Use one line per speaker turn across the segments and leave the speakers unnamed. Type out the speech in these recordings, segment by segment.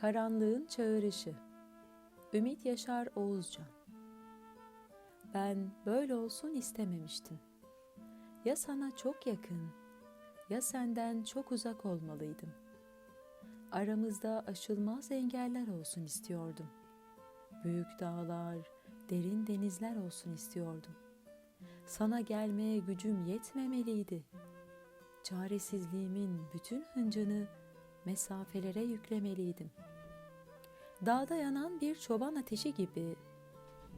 Karanlığın Çağrışı Ümit Yaşar Oğuzcan Ben böyle olsun istememiştim. Ya sana çok yakın, ya senden çok uzak olmalıydım. Aramızda aşılmaz engeller olsun istiyordum. Büyük dağlar, derin denizler olsun istiyordum. Sana gelmeye gücüm yetmemeliydi. Çaresizliğimin bütün hıncını mesafelere yüklemeliydim. Dağda yanan bir çoban ateşi gibi,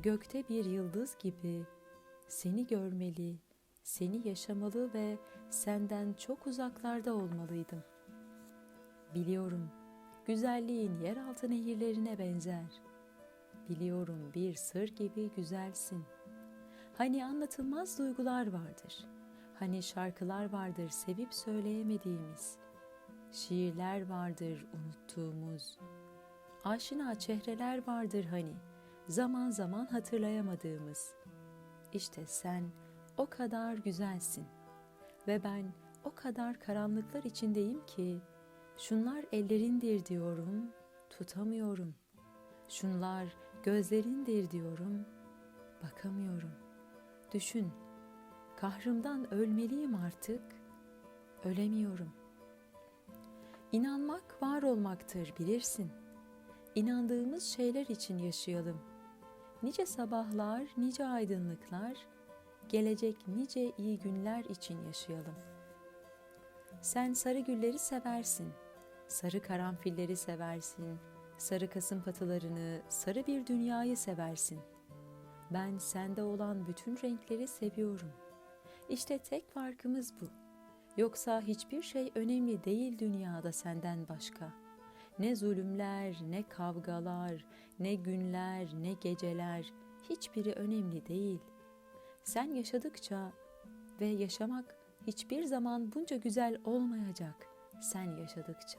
gökte bir yıldız gibi seni görmeli, seni yaşamalı ve senden çok uzaklarda olmalıydım. Biliyorum, güzelliğin yeraltı nehirlerine benzer. Biliyorum bir sır gibi güzelsin. Hani anlatılmaz duygular vardır. Hani şarkılar vardır sevip söyleyemediğimiz. Şiirler vardır unuttuğumuz. Aşina çehreler vardır hani zaman zaman hatırlayamadığımız. İşte sen o kadar güzelsin ve ben o kadar karanlıklar içindeyim ki şunlar ellerindir diyorum, tutamıyorum. Şunlar gözlerindir diyorum, bakamıyorum. Düşün, kahrımdan ölmeliyim artık, ölemiyorum. İnanmak var olmaktır bilirsin. İnandığımız şeyler için yaşayalım. Nice sabahlar, nice aydınlıklar, gelecek nice iyi günler için yaşayalım. Sen sarı gülleri seversin, sarı karanfilleri seversin, sarı kasım patılarını, sarı bir dünyayı seversin. Ben sende olan bütün renkleri seviyorum. İşte tek farkımız bu. Yoksa hiçbir şey önemli değil dünyada senden başka. Ne zulümler, ne kavgalar, ne günler, ne geceler hiçbiri önemli değil. Sen yaşadıkça ve yaşamak hiçbir zaman bunca güzel olmayacak sen yaşadıkça.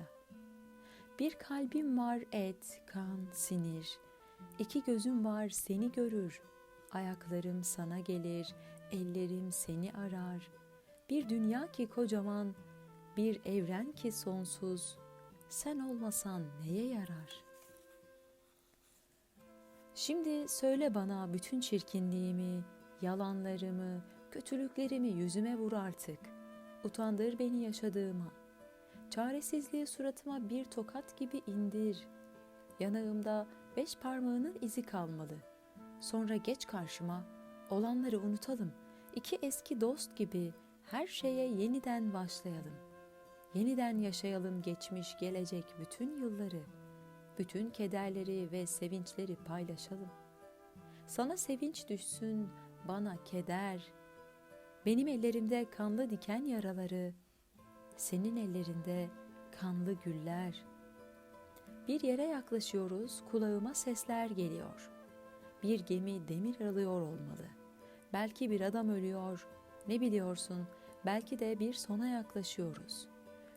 Bir kalbim var et, kan, sinir. İki gözüm var seni görür. Ayaklarım sana gelir, ellerim seni arar. Bir dünya ki kocaman, bir evren ki sonsuz. Sen olmasan neye yarar? Şimdi söyle bana bütün çirkinliğimi, yalanlarımı, kötülüklerimi yüzüme vur artık. Utandır beni yaşadığıma. Çaresizliği suratıma bir tokat gibi indir. Yanağımda beş parmağının izi kalmalı. Sonra geç karşıma, olanları unutalım. İki eski dost gibi her şeye yeniden başlayalım. Yeniden yaşayalım geçmiş gelecek bütün yılları. Bütün kederleri ve sevinçleri paylaşalım. Sana sevinç düşsün, bana keder. Benim ellerimde kanlı diken yaraları, senin ellerinde kanlı güller. Bir yere yaklaşıyoruz, kulağıma sesler geliyor. Bir gemi demir alıyor olmalı. Belki bir adam ölüyor, ne biliyorsun, belki de bir sona yaklaşıyoruz.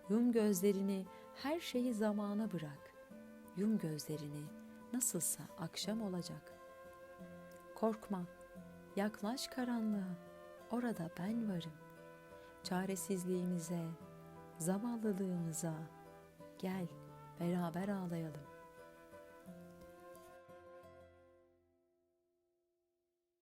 Yum gözlerini, her şeyi zamana bırak. Yum gözlerini, nasılsa akşam olacak. Korkma, yaklaş karanlığa, orada ben varım. Çaresizliğimize, zavallılığımıza gel beraber ağlayalım.